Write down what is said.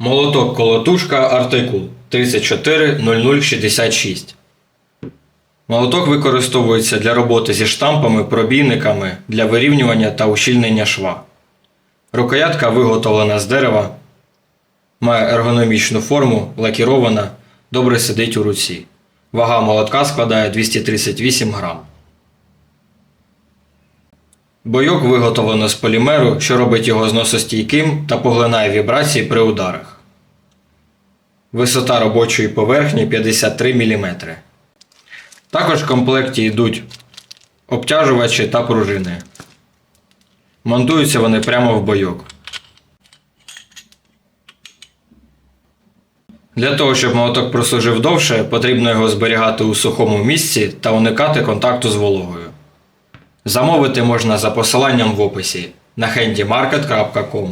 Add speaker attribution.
Speaker 1: Молоток колотушка артикул 340066. Молоток використовується для роботи зі штампами, пробійниками для вирівнювання та ущільнення шва. Рукоятка виготовлена з дерева, має ергономічну форму, лакірована, добре сидить у руці. Вага молотка складає 238 грам. Бойок виготовлено з полімеру, що робить його зносостійким та поглинає вібрації при ударах. Висота робочої поверхні 53 мм. Також в комплекті йдуть обтяжувачі та пружини. Монтуються вони прямо в бойок. Для того, щоб молоток прослужив довше, потрібно його зберігати у сухому місці та уникати контакту з вологою. Замовити можна за посиланням в описі на handymarket.com.